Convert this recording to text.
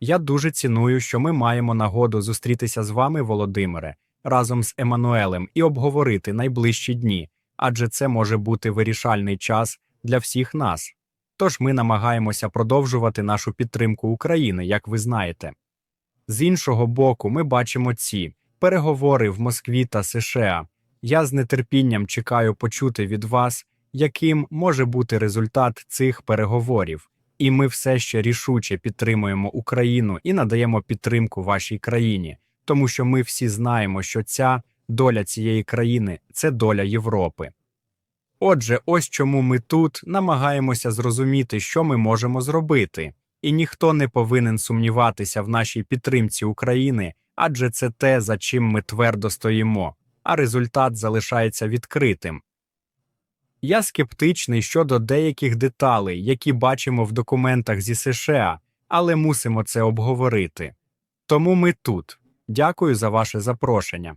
Я дуже ціную, що ми маємо нагоду зустрітися з вами, Володимире, разом з Еммануелем і обговорити найближчі дні, адже це може бути вирішальний час для всіх нас. Тож ми намагаємося продовжувати нашу підтримку України, як ви знаєте. З іншого боку, ми бачимо ці переговори в Москві та США. Я з нетерпінням чекаю почути від вас, яким може бути результат цих переговорів, і ми все ще рішуче підтримуємо Україну і надаємо підтримку вашій країні, тому що ми всі знаємо, що ця доля цієї країни це доля Європи. Отже, ось чому ми тут намагаємося зрозуміти, що ми можемо зробити, і ніхто не повинен сумніватися в нашій підтримці України, адже це те, за чим ми твердо стоїмо, а результат залишається відкритим. Я скептичний щодо деяких деталей, які бачимо в документах зі США, але мусимо це обговорити. Тому ми тут. Дякую за ваше запрошення.